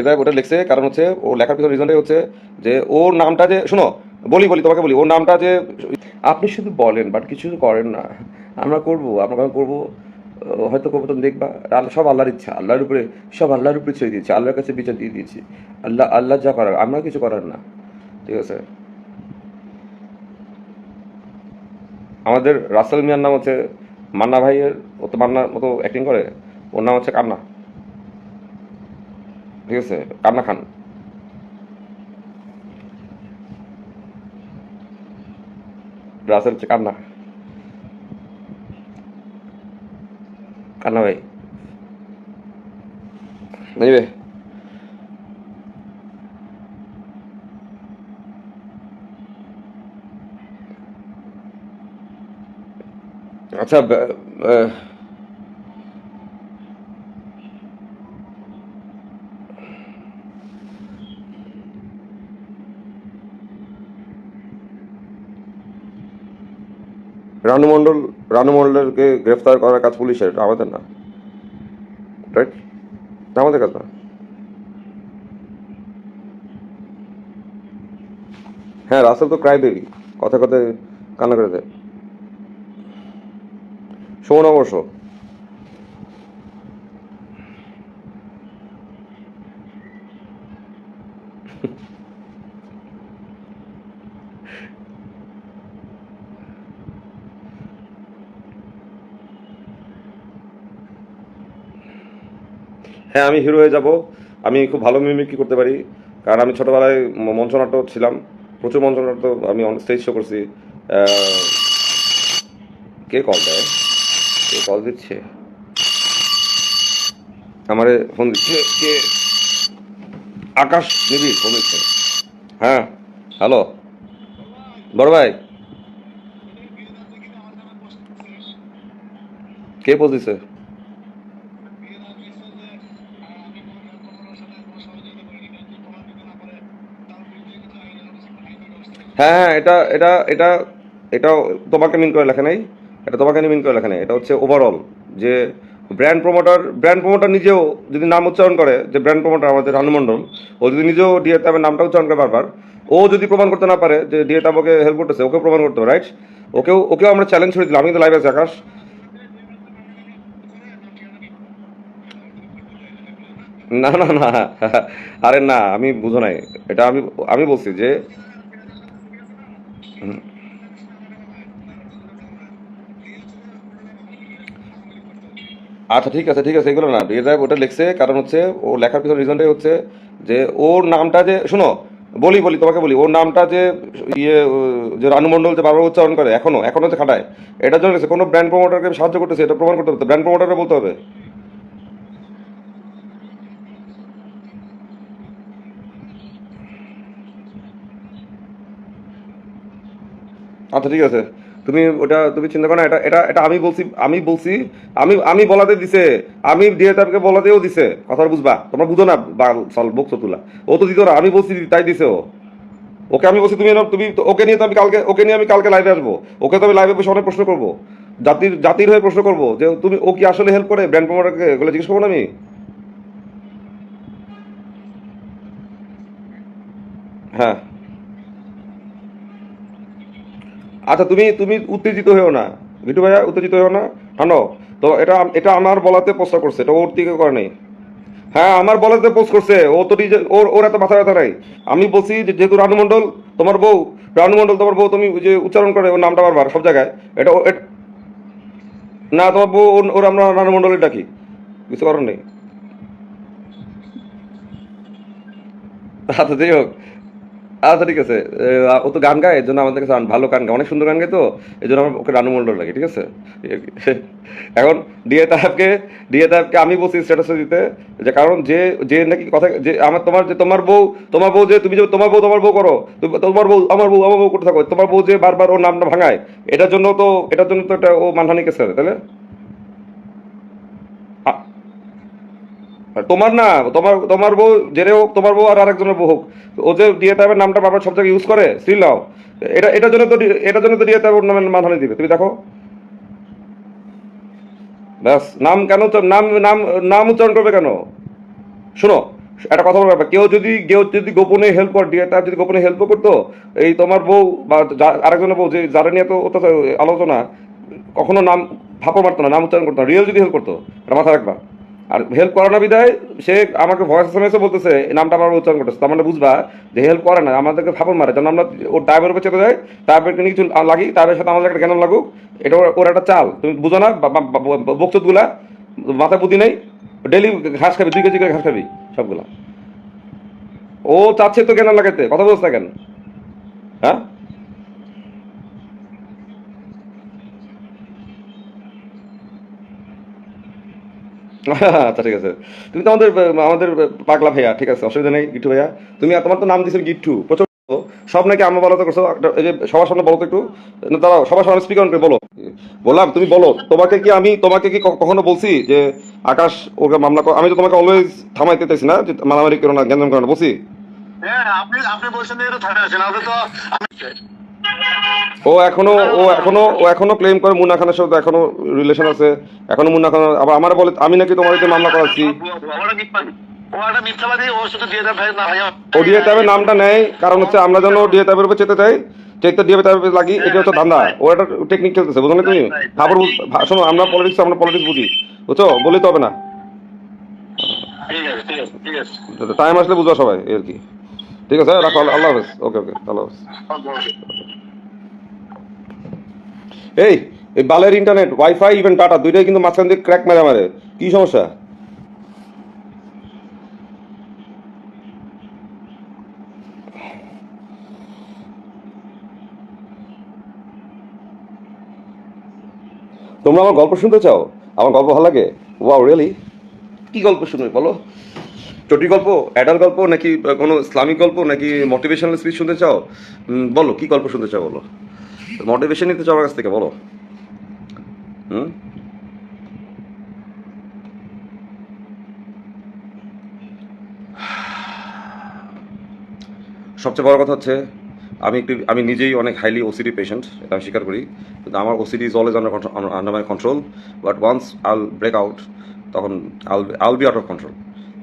এটা ওটা লিখছে, কারণ হচ্ছে ও লেখার পিছনে রিজনটাই হচ্ছে যে ওর নামটা যে, শোনো, বলি বলি, তোমাকে বলি, ওর নামটা যে, আপনি শুধু বলেন বাট কিছু করেন না। আমরা করব, আমরা কখন করব হয়তো করব তুমি দেখবা সব আল্লাহর ইচ্ছা, আল্লাহর উপরে, সব আল্লাহর উপরে ছেড়ে দিয়েছি, আল্লাহর কাছে বিচার দিয়ে দিয়েছি। আল্লাহ আল্লাহ যা করার, আমরা কিছু করার না। ঠিক আছে? আমাদের রাসেল মিয়ার নাম হচ্ছে মান্না ভাইয়ের, ও তো মান্নার মতো অ্যাক্টিং করে, ওর নাম হচ্ছে কান্না। ঠিক আছে কান্না খান। রাসেল কান্না। কান্না ভাই। নেবে আচ্ছা রানু মণ্ডল, রানু মণ্ডলকে গ্রেফতার করার কাজ পুলিশের আমাদের না। রাইট আমাদের কাজ না। হ্যাঁ রাসেল তো ক্রাই বেবি, কথা কথায় কান্না করে দেয় শোনো অবশ্য। হ্যাঁ আমি হিরো হয়ে যাব। আমি খুব ভালো মিমিক্রি করতে পারি। কারণ আমি ছোটোবেলায় মঞ্চনাট্য ছিলাম। প্রচুর মঞ্চনাট্য আমি অন স্টেজ শো করছি। কে কল দেয়? কে কল দিচ্ছে? আমারে ফোন দিচ্ছে। কে আকাশ দেবী ফোন দিচ্ছে। হ্যাঁ হ্যালো বড় ভাই? কে পোজ দিছে? হ্যাঁ হ্যাঁ এটা এটা এটা, এটাও তোমাকে মিন করে লেখা নেই। এটা তোমাকে মিন করে লেখা নেই। এটা হচ্ছে ওভারঅল যে ব্র্যান্ড প্রমোটার ব্র্যান্ড প্রমোটার নিজেও যদি নাম উচ্চারণ করে, যে ব্র্যান্ড প্রমোটার আমাদের রানুমণ্ডল ও যদি নিজেও ডিএ তাবের নামটা উচ্চারণ করে বারবার, ও যদি প্রমাণ করতে না পারে যে ডিএ তাবকে হেল্প করতেছে ওকে প্রমাণ করতে হবে রাইট ওকেও ওকেও আমরা চ্যালেঞ্জ করে দিলাম। আমি কিন্তু লাইভ আছি, আকাশ। না না না, আরে না, আমি বুঝো নাই। এটা আমি আমি বলছি যে আচ্ছা ঠিক আছে ঠিক আছে, এগুলো না বিয়ে সাহেব ওটা লিখছে, কারণ হচ্ছে ও লেখার পিছনে রিজনটাই হচ্ছে যে ওর নামটা যে, শোনো, বলি বলি, তোমাকে বলি, ওর নামটা যে ইয়ে যে রানু মণ্ডল যে বারবার উচ্চারণ করে, এখনও এখনও যে খাটায়, এটার জন্য কোনো ব্র্যান্ড প্রমোটারকে সাহায্য করতেছে, এটা প্রমাণ করতে হবে ব্র্যান্ড প্রমোটারকে বলতে হবে? আচ্ছা ঠিক আছে। তুমি ওটা, তুমি চিন্তা করো না, এটা এটা এটা আমি বলছি আমি বলছি, আমি আমি বলাতে দিছে, আমি দিয়ে বলাতেও দিছে, কথা বুঝবা, তোমরা বুঝো না সল বকছ তুলা ও তো দিত না, আমি বলছি তাই দিছে ও। ওকে আমি বলছি, তুমি তুমি ওকে নিয়ে তো আমি কালকে, ওকে নিয়ে আমি কালকে লাইভে আসব। ওকে তো আমি লাইভে বসে অনেক প্রশ্ন করব। জাতির জাতির হয়ে প্রশ্ন করব, যে তুমি, ও কি আসলে হেল্প করে? ব্র্যান্ড প্রমোটারকে এগুলো জিজ্ঞেস করব না আমি? হ্যাঁ। আচ্ছা তুমি তুমি উত্তেজিত হয়েও না। ভিটু ভাইয়া, উত্তেজিত হয়েও না? হানো তো এটা এটা আমার বলাতে পোস্টটা করছে, এটা ওর দিকে করে নেই। হ্যাঁ আমার বলাতে পোস্ট করছে, ও তো নিজে, ওর ওর এত মাথা ব্যথা নাই। আমি বলছি যে, যেহেতু রানু মণ্ডল, তোমার বউ, রানু মণ্ডল, তোমার বউ, তুমি যে উচ্চারণ করে, ওর নামটা বারবার, সব জায়গায়, এটা না, তোমার বউ, ওর- আমরা রানু মণ্ডলের ডাকি। কিছু করার নেই? আচ্ছা যাই হোক আচ্ছা ঠিক আছে। ও তো গান গায়, এর জন্য আমাদের কাছে ভালো গান গায়। অনেক সুন্দর গান গায় তো। এই জন্য আমার ওকে রানু মণ্ডল লাগে, ঠিক আছে। এখন ডিএ তাহেবকে ডিএ তাহেবকে আমি বলছি স্ট্যাটাসে দিতে, যে কারণ যে যে নাকি কথা, যে আমার, তোমার যে, তোমার বউ তোমার বউ যে, তুমি যে, তোমার বউ তোমার বউ করো তোমার বউ, আমার বউ আমার বউ করতে থাকো, তোমার বউ যে বারবার ওর নামটা ভাঙায়, এটার জন্য তো, এটার জন্য তো একটা ও মানহানি কেস তাহলে আ- আর তোমার না, তোমার তোমার বউ জেরে হোক, তোমার বউ আর আরেকজনের বউ হোক, ও যে ডিএ টাইপের নামটা বারবার সব ইউজ করে শ্রীলাও এটা, এটার জন্য তো এটার জন্য তো ডিএ টাইপের নামের মানহানি দিবে, তুমি দেখো। ব্যাস, নাম কেন নাম নাম নাম উচ্চারণ করবে কেন? শোনো, একটা কথা বলব কেউ যদি কেউ যদি গোপনে হেল্প করে দিয়ে তার যদি গোপনে হেল্প করতো, এই তোমার বউ বা আরেকজনের বউ যে, যারা নিয়ে তো আলোচনা, কখনো নাম ফাপড় মারতো না, নাম উচ্চারণ করতো না রিয়েল যদি হেল্প করতো, এটা মাথা রাখবা। আর হেল্প করে না বিদায় সে আমাকে ভয়েস এসএমএসে বলতেছে নামটা আমার উচ্চারণ করতেছে। তার মানে বুঝবা যে হেল্প করে না, আমাদেরকে ফাপড় মারে। যেন আমরা ওর ড্রাইভার উপর চেপে যায় ড্রাইভারকে নিয়ে কিছু লাগি ড্রাইভারের সাথে আমাদের একটা জ্ঞান লাগুক, এটা ওর- একটা চাল। তুমি বুঝো না বকচুতগুলা মাথা বুদ্ধি নেই ডেলি ঘাস খাবি, দুই কেজি করে ঘাস খাবি, সবগুলা। ও চাচ্ছে তো কেন লাগাইতে, কথা বলছ কেন? হ্যাঁ? আচ্ছা ঠিক আছে। তুমি তো আমাদের আমাদের পাগলা ভাইয়া ঠিক আছে অসুবিধা নেই গিট্টু ভাইয়া। তুমি তোমার তো নাম দিয়েছিল গিট্টু প্রচুর সব নাকি আমার বলো তো করছ সবার সামনে বলো তো একটু। না, দাঁড়াও সবার সামনে স্পিকার করে বলো। বললাম তুমি বলো তোমাকে কি আমি তোমাকে কি কখনো বলছি যে আকাশ ওকে মামলা আমি তো তোমাকে অলওয়েজ থামাইতে চাইছি না যে মারামারি করো না জ্ঞান করো না বলছি? হ্যাঁ আপনি আপনি বলছেন এটা থানা আছে না তো ও এখনও ও এখনও ও এখনও ক্লেম করে মুন্না খানের সাথে এখনও রিলেশন আছে। এখনও মুন্না খান আবার আমার বলে আমি নাকি তোমার এতে মামলা করাচ্ছি। ও ডিএ ট্যাবের নামটা নেয় কারণ হচ্ছে আমরা যেন ডিএ ট্যাবের উপর চেতে চাই চেতে ডিএ ট্যাবের লাগি এটা হচ্ছে ধান্দা। ও একটা টেকনিক খেলতেছে বুঝো না তুমি? ভাবর শোনো আমরা পলিটিক্স আমরা পলিটিক্স বুঝি বুঝছ? বলেই তো হবে না। টাইম আসলে বুঝবা সবাই আর কি। ঠিক আছে, রাখো, আল্লাহ ওকে ওকে আল্লাহ এই এই বালের ইন্টারনেট ওয়াইফাই ইভেন ডাটা দুইটাই কিন্তু মাঝখান দিয়ে ক্র্যাক মেরে মারে। কি সমস্যা? তোমরা আমার গল্প শুনতে চাও? আমার গল্প ভালো লাগে? ওয়াও রিয়েলি কি গল্প শুনবে, বলো? চটি গল্প? অ্যাডাল গল্প? নাকি কোনো ইসলামিক গল্প? নাকি মোটিভেশনাল স্পিচ শুনতে চাও? বলো, কি গল্প শুনতে চাও বলো? মোটিভেশন নিতে চাও আমার কাছ থেকে, বলো। হুম? সবচেয়ে বড় কথা হচ্ছে, আমি একটু, আমি নিজেই অনেক হাইলি ওসিডি পেশেন্ট এটা আমি স্বীকার করি। কিন্তু আমার OCD is always under under my control but once all break out তখন all all be out of control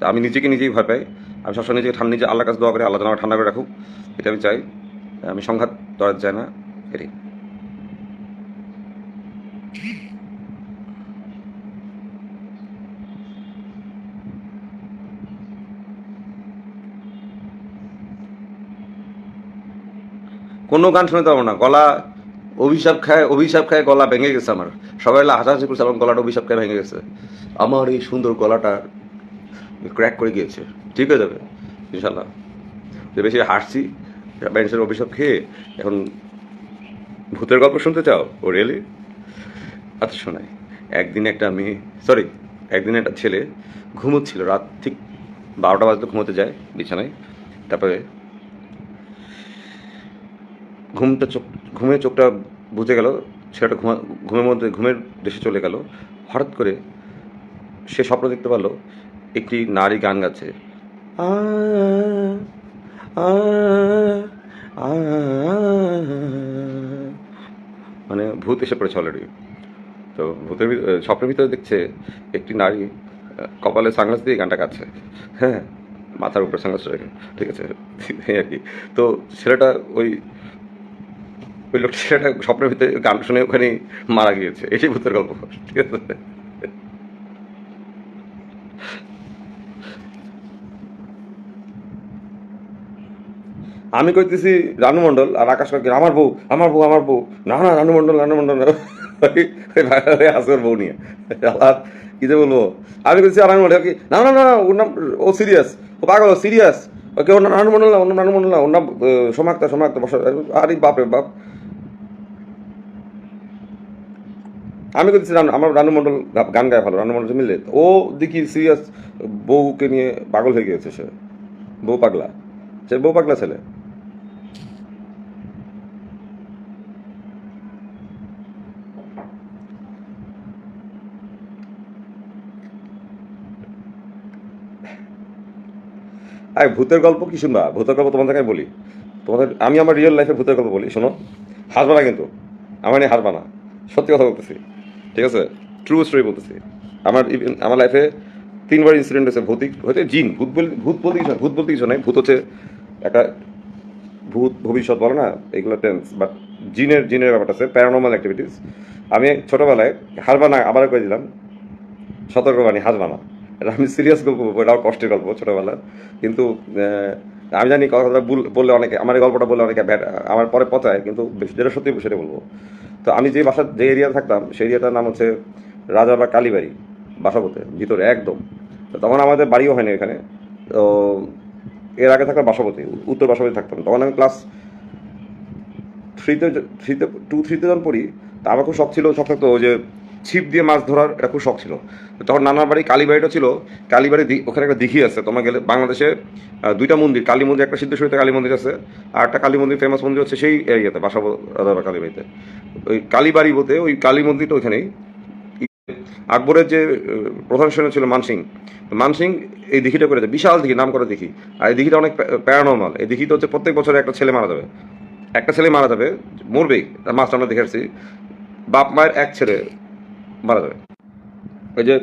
আমি নিজেকে নিজেই ভয় পাই। আমি সবসময় নিজেকে ঠান্ডা নিজে আল্লাহ কাছে দোয়া করি, আল্লাহ ঠান্ডা করে রাখুক। এটা আমি চাই। আমি সংঘাত দরাতে যায় না। এটাই। কোনো গান শুনতে পারব না। গলা অভিশাপ খায় অভিশাপ খায় গলা ভেঙে গেছে আমার। সবাই হাসাহাসি করছে আমার গলাটা অভিশাপ খায় ভেঙে গেছে। আমার এই সুন্দর গলাটা ক্র্যাক করে গিয়েছে। ঠিক হয়ে যাবে ইনশাল্লাহ যে বেশি হাসছি মানুষের অভিশাপ খেয়ে এখন ভূতের গল্প শুনতে চাও? ও রিয়েলি আচ্ছা শোনাই। একদিন একটা মেয়ে সরি একদিন একটা ছেলে ঘুমোচ্ছিল রাত ঠিক বারোটা বাজতে ঘুমোতে যায় বিছানায়। তারপরে ঘুমটা চোখ, ঘুমে চোখটা বুঝে গেল, ছেলেটা ঘুমা, ঘুমের মধ্যে, ঘুমের দেশে চলে গেল। হঠাৎ করে সে স্বপ্ন দেখতে পারল একটি নারী গান আ, মানে ভূত এসে পড়েছে অলরেডি তো ভূতের স্বপ্নের ভিতরে দেখছে একটি নারী কপালে সাংলাস দিয়ে গানটা গাচ্ছে। হ্যাঁ মাথার উপরে সাংলাস রেখে ঠিক আছে? আর কি। তো ছেলেটা ওই ওই লোকটা ছেলেটা স্বপ্নের ভিতরে গান শুনে ওখানে মারা গিয়েছে। এটাই ভূতের গল্প। ঠিক আছে? আমি কইতেছি, রানু মণ্ডল আর আকাশ কাকি, আমার বউ আমার বউ আমার বউ। না না, রানু মণ্ডল রানু মণ্ডল। আসবে বউ নিয়ে। আল্লাহ কি যে বলব? আমি কইতেছি রানু মণ্ডল কি? না না না, ওর নাম, ও সিরিয়াস। ও পাগল সিরিয়াস। ওকে, ওর নাম রানু মণ্ডল না, ওর নাম রানু মণ্ডল না, ওর নাম সমাক্তা সমাক্তা, বসা। আরে বাপরে বাপ। আমি করতেছি রানু, আমার রানু মণ্ডল গা- গান গায় ভালো, রানু মণ্ডল মিলে ও দেখি সিরিয়াস বউকে নিয়ে পাগল হয়ে গিয়েছে সে। বউ পাগলা। সে বউ পাগলা ছেলে। আরে, ভূতের গল্প কি শুনবা? ভূতের গল্প তোমাদেরকে আমি বলি। তোমাদের, আমি আমার রিয়েল লাইফে ভূতের গল্প বলি, শোনো। হাসবা না কিন্তু। আমার নিয়ে হাসবা না। সত্যি কথা বলতেছি। ঠিক আছে? ট্রু স্টোরি বলতেছি। আমার even- আমার লাইফে তিনবার ইনসিডেন্ট হয়েছে, ভৌতিক হচ্ছে জিন। ভূত বলে, ভূত বলতে কিছু ভূত বলতে কিছু নাই। ভূত হচ্ছে একটা ভূত ভবিষ্যৎ বলে না, এগুলো টেন্স বাট জিনের জিনের ব্যাপারটা আছে প্যারানর্মাল অ্যাক্টিভিটিস আমি ছোটোবেলায় হারবা না আবার করে দিলাম সতর্কবাণী হাসবা না। আমি সিরিয়াস গল্প বলব, এটাও কষ্টের গল্প ছোটোবেলার। কিন্তু আমি জানি কথাটা বললে অনেকে, আমার এই গল্পটা বললে অনেকে আমার পরে পচায়, কিন্তু যেটা সত্যি সেটা বলব। তো আমি যে বাসার, যে এরিয়াতে থাকতাম, সেই এরিয়াটার নাম হচ্ছে রাজারবাগ কালীবাড়ি বাসাবোতে ভিতরে, একদম। তো তখন আমাদের বাড়িও হয়নি এখানে। তো এর আগে থাকতাম বাসাপতি উত্তর বাসাপতি থাকতাম। তখন আমি ক্লাস থ্রিতে থ্রিতে টু থ্রিতে যখন পড়ি, তা আমার খুব শখ ছিল, শখ থাকতো ওই যে ছিপ দিয়ে মাছ ধরার এটা খুব শখ ছিল। তখন নানার বাড়ি কালীবাড়িটা ছিল। কালীবাড়ি ওখানে একটা দিঘি আছে। তোমার গেলে বাংলাদেশে দুইটা মন্দির, কালী মন্দির, একটা সিদ্ধেশ্বরীতে কালী মন্দির আছে। আর একটা কালী মন্দির ফেমাস মন্দির হচ্ছে সেই এরিয়াতে, বাসাবো রাজাবা কালীবাড়িতে। ওই কালীবাড়ি বলতে ওই কালী মন্দিরটা ওইখানেই। আকবরের যে প্রধান সৈন্য ছিল মানসিং মানসিং এই দিঘিটা করেছে। বিশাল দিঘি নাম করে দিঘি। আর এই দিঘিটা অনেক প্যারানর্মাল। এই দিঘিতে হচ্ছে প্রত্যেক বছরে একটা ছেলে মারা যাবে। একটা ছেলে মারা যাবে, মরবেই। মাছটা আমরা দেখে আসছি। বাপ, মায়ের এক ছেলে। মারা যাবে। ওই যে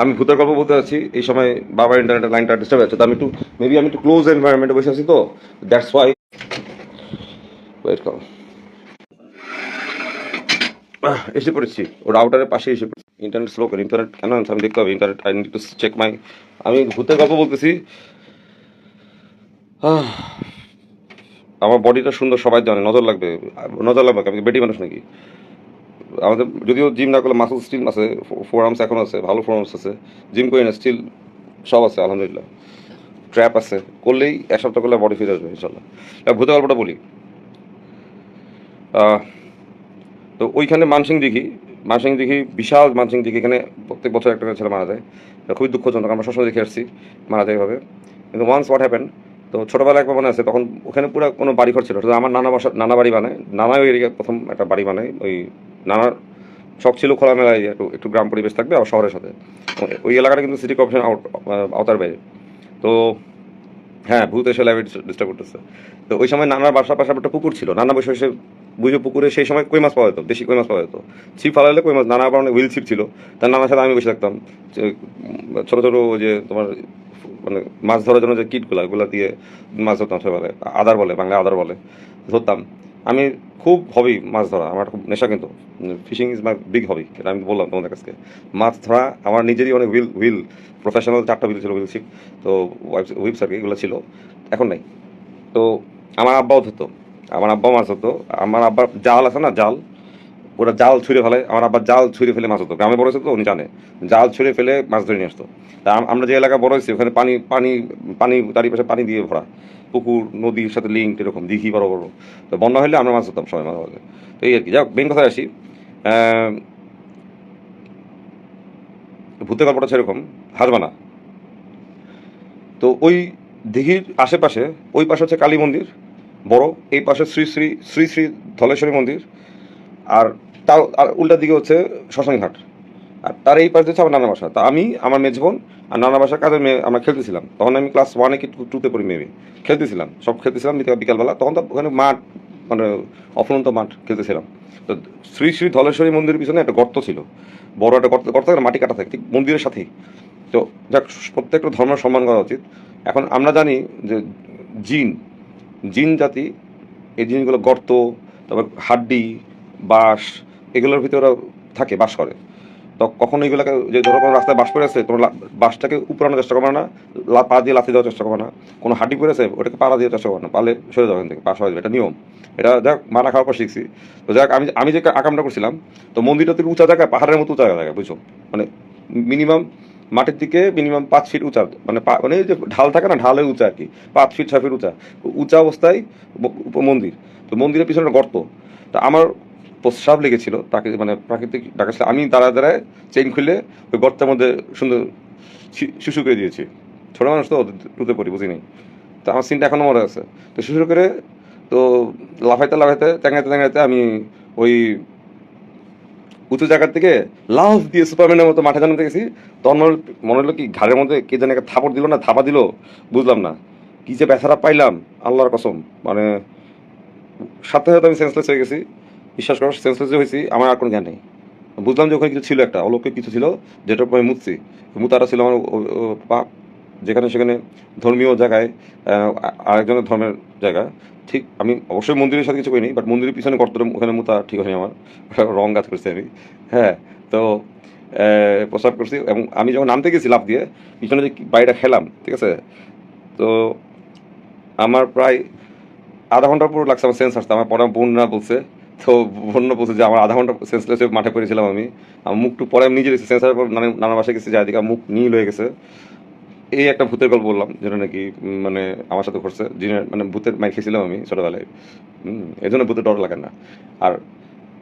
আমি ভূতের গল্প বলতে আছি এই সময় বাবার ইন্টারনেটের লাইনটা ডিস্টার্ব আছে তো আমি একটু মেবি আমি একটু ক্লোজ এনভায়রনমেন্টে বসে আছি তো দ্যাটস ওয়াই ওয়েট কর এসে পড়েছি। ও রাউটারের পাশে এসে পড়েছি। ইন্টারনেট স্লো করে ইন্টারনেট কেন আমি দেখতে হবে internet I need to check my আমি ভূতের গল্প বলতেছি। আমার বডিটা সুন্দর, সবাই জানে, নজর লাগবে। নজর লাগবে, আমি বেটি মানুষ নাকি? আমাদের যদিও জিম না করলে মাসেল স্টিল আছে ফোর আর্মস এখন আছে, ভালো ফোর আর্মস আছে জিম করি না স্টিল সব আছে, আলহামদুলিল্লাহ। ট্র্যাপ আছে, করলেই এক সপ্তাহ করলে বডি ফিরে আসবে ইনশাল্লাহ ভূতের গল্পটা বলি। তো ওইখানে মানসিং দিঘি মানসিং দিঘি, বিশাল মানসিং দিঘি, এখানে প্রত্যেক বছর একটা ছেলে মারা যায়। খুবই দুঃখজনক, আমরা সবসময় দেখে আসছি, মারা যায় এভাবে। কিন্তু ওয়ান্স হোয়াট হ্যাপেন তো ছোটোবেলায় একবার মনে আছে, তখন ওখানে পুরো কোনো বাড়ি ঘর ছিল আমার নানা বাসা নানা বাড়ি বানায় নানা এরিয়া প্রথম একটা বাড়ি বানায়, ওই নানার শখ ছিল খোলামেলা একটু একটু গ্রাম পরিবেশ থাকবে আর শহরের সাথে। ওই- এলাকাটা কিন্তু সিটি কর্পোরেশন আউট আওতার বাইরে তো হ্যাঁ ভূত এসে লাইব্রেরি ডিস্টার্ব করতেছে। তো ওই সময় নানার বাসার পাশে একটা পুকুর ছিল। নানা বসে বসে বুঝে পুকুরে সেই সময় কই মাছ পাওয়া যেত? দেশি কই মাছ পাওয়া যেত? ছিপ ফালালে কই মাছ? নানা অনেক হুইল ছিপ ছিল। তার নানার সাথে আমি বসে থাকতাম। ছোটো, ছোট যে তোমার মানে মাছ ধরার জন্য যে কিটগুলো ওগুলো দিয়ে মাছ ধরতাম সবাই। আদার বলে বাংলা আদার বলে, ধরতাম। আমি খুব হবি মাছ ধরা, আমার খুব নেশা কিন্তু। Fishing is my big hobby এটা আমি বললাম তোমাদের কাছে মাছ ধরা আমার নিজেরই অনেক হুইল হুইল প্রফেশনাল চারটা হুইল ছিল হুইল শিপ তো হুইপ আর এগুলো ছিল, এখন নাই। তো আমার আব্বাও ধরতো, আমার আব্বাও মাছ ধরতো, আমার আব্বার জাল আছে না, জাল? ওরা জাল ছুঁড়ে ফেলে, আমার আব্বা জাল ছুঁড়ে ফেলে মাছ ধরতো। গ্রামে বড় তো, উনি জানে। জাল ছুঁড়ে ফেলে মাছ ধরে নিয়ে আসতো। তা আমরা যে এলাকা বড় হয়েছি, ওখানে পানি পানি পানি চারিপাশে পানি দিয়ে ভরা। পুকুর, নদীর সাথে লিঙ্ক এরকম, দিঘি বড় বড়। তো বন্যা হলে আমরা মাছ ধরতাম সবাই মাছ মাঝে তো এই আর কি। যাক মেন কথায় আসি। ভূতের গল্পটা সেরকম হাসবা না তো ওই দিঘির আশেপাশে, ওই পাশে হচ্ছে কালী মন্দির, বড়। এই পাশে শ্রী শ্রী শ্রী শ্রী ধলেশ্বরী মন্দির। আর তার আর উল্টা দিকে হচ্ছে শ্মশানঘাট আর তার এই পাশে হচ্ছে আমার নানা বাসা। তা আমি, আমার মেজ বোন আর নানা বাসার কাজের মেয়ে আমরা খেলতেছিলাম। তখন আমি ক্লাস ওয়ানে কি টুতে পড়ি মেবি খেলতেছিলাম, সব খেলতেছিলাম, বিকাল বিকালবেলা। তখন তো ওখানে মাঠ মানে অফুরন্ত মাঠ খেলতেছিলাম। তো শ্রী শ্রী ধলেশ্বরী মন্দিরের পিছনে একটা গর্ত ছিল। বড় একটা গর্ত গর্ত থাকে মাটি কাটা থাকে, ঠিক মন্দিরের সাথেই। তো যাক, প্রত্যেকটা ধর্মের সম্মান করা উচিত। এখন আমরা জানি যে জিন জিন জাতি, এই জিনিসগুলো গর্ত, তারপর হাড্ডি, বাঁশ এগুলোর ভিতরে ওরা থাকে, বাস করে। তো কখনো এগুলোকে যে ধরো কোনো রাস্তায় বাস পড়ে আছে তোমরা লা- বাসটাকে উপরানোর চেষ্টা করবে না পা দিয়ে লাথি দেওয়ার চেষ্টা করবে না। কোনো হাঁটি পড়ে আছে ওটাকে পাড়া দেওয়ার চেষ্টা করবে না পালে সরে যাবে এখান থেকে, পাশ হয়ে যাবে, এটা নিয়ম। এটা যাক মারা খাওয়ার পর শিখছি। তো যাক, আমি আমি যে আকামটা করছিলাম, তো মন্দিরটা তো উঁচা জায়গায়, পাহাড়ের মতো উঁচা জায়গায়, বুঝছ? মানে মিনিমাম মাটির দিকে মিনিমাম পাঁচ ফিট উঁচা মানে মানে যে ঢাল থাকে না ঢালের উঁচা আর কি, পাঁচ ফিট ছয় ফিট উঁচা। উঁচা অবস্থায় মন্দির। তো মন্দিরের পিছনে গর্ত। তা আমার প্রস্রাব লেগেছিল প্রাকৃতিক মানে প্রাকৃতিক ডাকা। আমি দাঁড়ায় দাঁড়ায় চেইন খুলে ওই গর্তের মধ্যে সুন্দর শিশু করে দিয়েছি। ছোটো মানুষ তো টুতে পড়ি বুঝিনি তো আমার সিনটা এখনও মনে আছে। তো শিশু করে, তো লাফাইতে লাফাইতে ট্যাঙাইতে ট্যাঙাইতে আমি ওই উঁচু জায়গার থেকে লাভ দিয়ে সুপারম্যানের মতো মাঠে জানাতে গেছি। তখন মনে হলো- কি ঘাড়ের মধ্যে কে জানে একটা থাপড় দিল না থাপা দিল, বুঝলাম না। কি যে ব্যথাটা পাইলাম, আল্লাহর কসম। মানে সাথে সাথে আমি সেন্সলেস হয়ে গেছি। বিশ্বাস করো সেন্সলেস হয়েছি আমার আর কোনো জ্ঞান নেই। বুঝলাম যে ওখানে কিছু ছিল একটা, অলৌকিক কিছু ছিল, যেটা আমি মুতছি মুতাটা ছিল আমার পাপ যেখানে সেখানে ধর্মীয় জায়গায় আরেকজনের ধর্মের জায়গা। ঠিক, আমি অবশ্যই মন্দিরের সাথে কিছু করিনি বাট মন্দিরের পিছনে গর্তটা ওখানে মুতা ঠিক হয়নি আমার। রং কাজ করছি আমি। হ্যাঁ তো প্রস্রাব করছি এবং আমি যখন নামতে গেছি লাভ দিয়ে, পিছনে যে বাড়িটা খেলাম, ঠিক আছে? তো, আমার প্রায় আধা ঘণ্টার পর লাগছে, আমার সেন্স আসতে আমার পরে বোনরা বলছে তো বলছে যে আমার আধা ঘণ্টা সেন্সলেস মাঠে পড়েছিলাম আমি। আমার মুখটু পরে আমি নিজে সেন্স হওয়ার পর নানা বাসায় গেছি যাই মুখ নীল হয়ে গেছে। এই একটা ভূতের গল্প বললাম যেটা নাকি মানে আমার সাথে ঘটছে। যিনি মানে ভূতের মাই খেয়েছিলাম আমি ছোটবেলায়। এই জন্য ভূতের ডর লাগে না। আর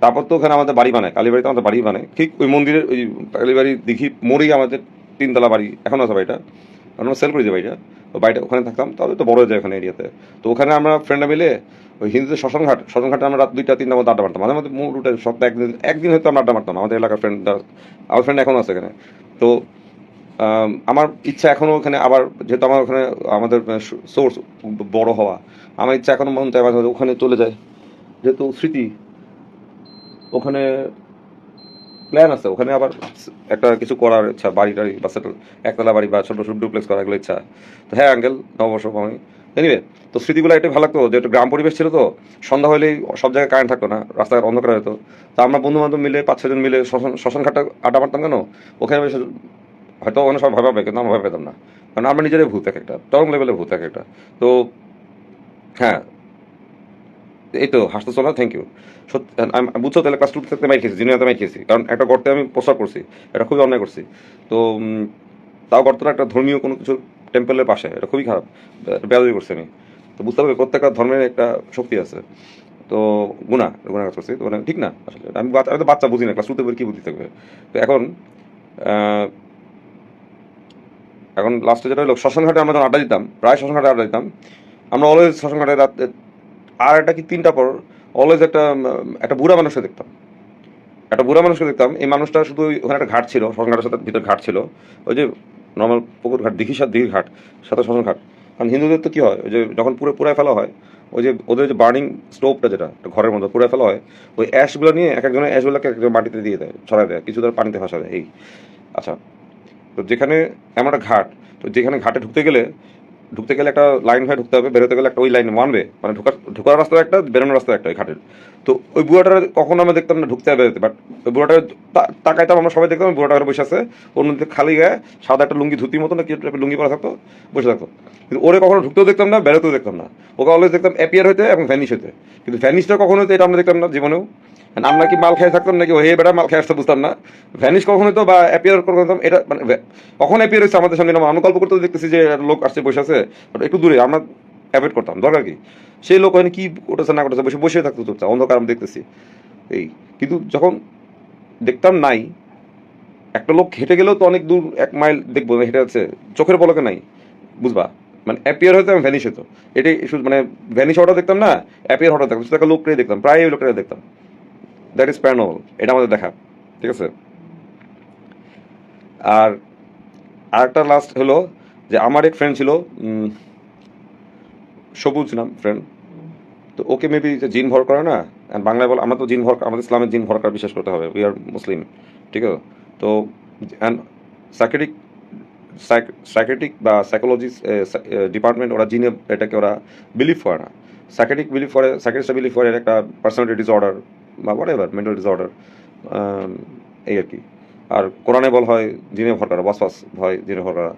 তারপর তো ওখানে আমাদের বাড়ি বানায়, কালীবাড়িতে আমাদের বাড়ি বানায়। ঠিক ওই মন্দিরের ওই কালীবাড়ি দিঘি মোড়েই আমাদের তিনতলা বাড়ি, এখন আছে বাড়িটা। আমরা সেল করেছি বাড়িটা। তো বাড়িটা ওখানে থাকতাম, তাহলে তো বড় হয়ে যায় ওখানে এরিয়াতে তো। ওখানে আমরা ফ্রেন্ডরা মিলে ওই হিন্দুদের শ্মশানঘাট, শ্মশানঘাটে আমরা রাত দুইটা, তিনটা মধ্যে আড্ডা মারতাম। মাঝে মধ্যে মূল রুটে সপ্তাহে একদিন একদিন হয়তো আমরা আড্ডা মারতাম, আমাদের এলাকার ফ্রেন্ড আমার ফ্রেন্ড এখনও আছে এখানে। তো আমার ইচ্ছা এখনও ওখানে আবার, যেহেতু আমার ওখানে, আমাদের সোর্স বড় হওয়া, আমার ইচ্ছা এখনও মন চায় ওখানে চলে যায়। যেহেতু স্মৃতি, ওখানে প্ল্যান আছে, ওখানে আবার একটা কিছু করার ইচ্ছা, বাড়ি টাড়ি বা সেটেল একতলা বাড়ি বা ছোটো ছোটো ডুপ্লেক্স করার এগুলো ইচ্ছা। তো হ্যাঁ আঙ্কেল নববর্ষ আমি। এনিওয়ে তো স্মৃতিগুলো একটু ভালো লাগতো যে গ্রাম পরিবেশ ছিল তো, সন্ধ্যা হলেই সব জায়গায় কারেন্ট থাকতো না, রাস্তাঘাট অন্ধকার হতো তো আমরা বন্ধু বান্ধব মিলে, পাঁচ ছজন মিলে শ্মশান শ্মশান ঘাটটা আড্ডা মারতাম কেন? ওখানে বেশ হয়তো ওখানে সব ভয় পাবে, কিন্তু আমরা ভয় পেতাম না। কারণ আমরা নিজেরাই ভূত এক একটা চরম লেভেলের ভূত এক একটা। তো হ্যাঁ এই তো, হাসতে চলো থ্যাংক ইউ সত্যি বুঝছ তাহলে ক্লাস টু থাকতে মাই খেয়েছি জিনিয়াতে মাই খেয়েছি। কারণ একটা গর্তে আমি প্রস্রাব করছি, এটা খুবই অন্যায় করছি। তো তাও গর্তটা একটা ধর্মীয় কোনো কিছু টেম্পলের পাশে, এটা খুবই খারাপ বেয়াদি করছি আমি। তো বুঝতে পারবে প্রত্যেকটা ধর্মের একটা শক্তি আছে। তো গুণা গুণা কাজ করছি, তো মানে ঠিক না, আসলে। আমি আমি তো বাচ্চা বুঝি না ক্লাস টুতে কি বুদ্ধি থাকবে? তো এখন এখন লাস্টে যেটা হলো, শ্মশানঘাটে আমরা যখন আড্ডা দিতাম, প্রায় শ্মশানঘাটে আড্ডা দিতাম, আমরা অলওয়েজ শ্মশানঘাটে রাত আর একটা কি তিনটা পর অলওয়েজ একটা একটা বুড়া মানুষকে দেখতাম। একটা বুড়া মানুষকে দেখতাম, এই মানুষটা শুধু ওখানে একটা ঘাট ছিল শ্মশানঘাটের সাথে ভিতরে ঘাট ছিল। ওই যে নর্মাল পুকুর ঘাট, দিঘির সাথে, দিঘির ঘাট, সাথে শ্মশান ঘাট। কারণ হিন্দুদের তো কী হয়, ওই যে যখন পুরো পুরায় ফেলা হয়, ওই যে ওদের যে বার্নিং স্টোভটা যেটা ঘরের মধ্যে পুরায় ফেলা হয়, ওই অ্যাশগুলো নিয়ে এক একজনের অ্যাশগুলোকে একজন মাটিতে দিয়ে দেয়, ছড়ায় দেয়, কিছু তার পানিতে ভাসা দেয়, এই। আচ্ছা তো যেখানে এমন একটা ঘাট, তো যেখানে ঘাটে ঢুকতে গেলে ঢুকতে গেলে একটা লাইন হয়ে ঢুকতে হবে, বেরোতে গেলে একটা ওই লাইন ওয়ে মানে ঢোকার ঢোকার রাস্তা একটা, বেরোনোর রাস্তা একটা ঘাটের। তো ওই বুড়াটার কখনো আমরা দেখতাম না ঢুকতে হবে বাট ওই বুড়াটার তাকাইতাম, আমরা সবাই দেখতাম, বুড়াটা বসে আছে। ওর মধ্যে খালি গায়ে সাদা একটা লুঙ্গি ধুতি মতো না কি একটা লুঙ্গি পরা থাকতো, বসে থাকতো। কিন্তু ওরে কখনো ঢুকতেও দেখতাম না, বেরোতেও দেখতাম না। ওকে অলওয়েজ দেখতাম অ্যাপিয়ার হইতে এবং ভ্যানিশ হইতে। কিন্তু ভ্যানিশটা কখনো হইতে, এটা আমরা দেখতাম না জীবনেও। আমরা কি মাল খেয়ে থাকতাম নাকি? হে বেটা, মাল খেয়ে আসতে বুঝতাম না। ভ্যানিশ কখন হইতো বা অ্যাপিয়ার হইতো এটা মানে কখন অ্যাপিয়ার হয়েছে আমাদের সামনে আমরা গল্প করতে দেখতেছি যে লোক আসছে, বসে আছে একটু দূরে, আমরা অ্যাভয়েড করতাম। দরকার কি? সেই লোক ওখানে কি করতেছে, না করতেছে, বসে বসে থাকতো চুপচাপ, অন্ধকার আমি দেখতেছি। এই, কিন্তু যখন দেখতাম নাই, একটা লোক হেঁটে গেলেও তো অনেক দূর, এক মাইল দেখব, হেঁটে আছে চোখের পলকে নাই, বুঝবা? মানে অ্যাপিয়ার হয়তো আমি ভ্যানিশ হতো এটাই শুধু মানে ভ্যানিশ হওয়াটা দেখতাম না অ্যাপিয়ার হওয়াটা দেখতাম। শুধু একটা লোকটাই দেখতাম, প্রায় ওই লোকটাই দেখতাম। দ্যাট ইজ প্যারানল, এটা আমাদের দেখা, ঠিক আছে? আর আরেকটা লাস্ট হলো যে আমার এক ফ্রেন্ড ছিল সবুজ নাম ফ্রেন্ড তো ওকে মেবি জিন ভর করে না And বাংলায় বলে আমরা তো জিন ভর, আমাদের ইসলামের জিন ভরকার বিশ্বাস করতে হবে উই আর মুসলিম ঠিক আছে? তো অ্যান্ড সাইকেটিক সাইকেটিক বা সাইকোলজি ডিপার্টমেন্ট ওরা জিনে এটাকে ওরা বিলিভ করে না। সাইকেটিক বিলিভ করে সাইকেটিস্টরা বিলিভ করে একটা পার্সোনালিটি ডিসঅর্ডার বা এভার মেন্টাল ডিসঅর্ডার এই আর কি। আর কোরআনে বল হয় জিনে ভর করা বাস হয় জিনে ভর করা